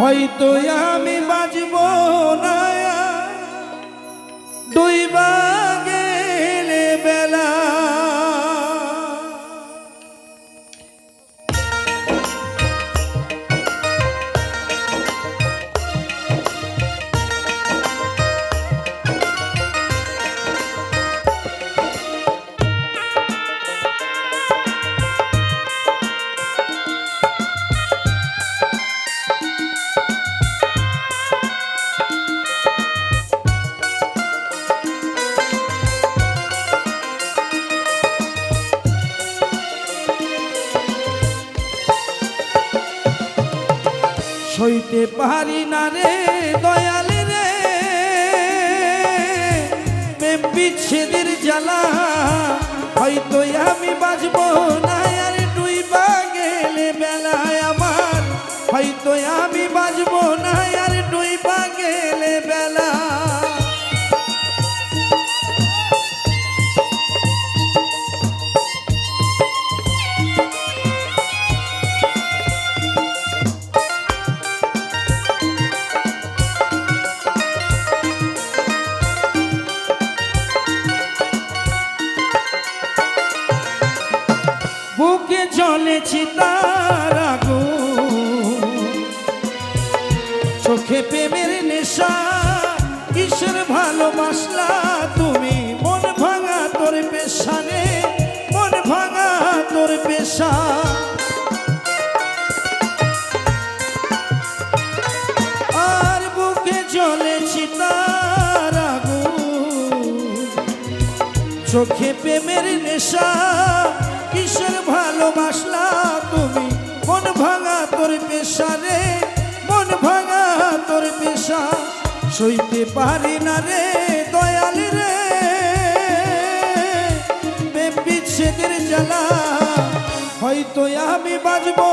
হয়তো আমি বাজব না। সইতে পারি না রে দয়াল রে। বিচ্ছেদের জ্বালা হয়তো আমি বাঁচব না। জ্বলেছি তার আগুন। চোখে প্রেমের নেশা কিসের ভালোবাসলা তুমি। মন ভাঙা তোর পেশানে, মন ভাঙা তোর পেশা। আর চোখে প্রেমের নেশা কিসের ভালোবাসলা তুমি? মন ভাঙা তোর পেশা রে মন ভাঙা তোর পেশা। সইতে পারি না রে দয়াল রে। বিচ্ছেদের জ্বালা, হয়তো আমি বাজবো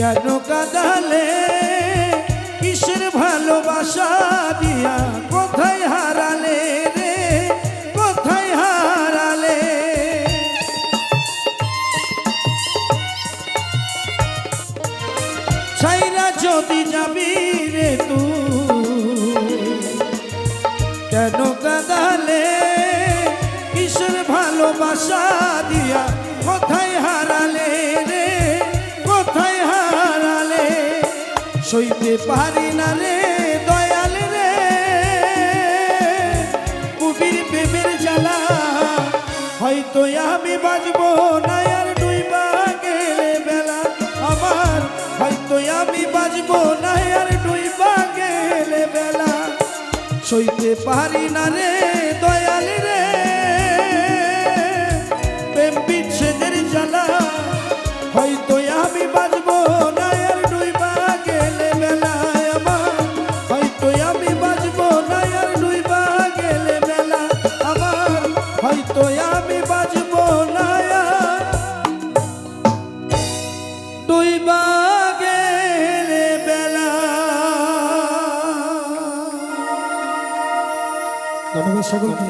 কেন কাদালে? কিসের ভালোবাসা দিয়া কোথায় হারালে রে? কোথায় হারালে? সাইরা যদি যাবি রে তুই, কেন কাদালে? কিসের ভালোবাসা দিয়া কোথায় হারালে? সইতে পারি না রে, দয়াল রে। কুবির প্রেমের জ্বালা, হয়তো আমি বাজবো না আর ডুইবা গেলে বেলা। আমার হয়তো আমি বাজবো না আর ডুইবা গেলে বেলা। সইতে পারি না রে, দয়াল রে। আমি বাজবো না ডুইবা গেলে বেলা। ধন্যবাদ সকলকে।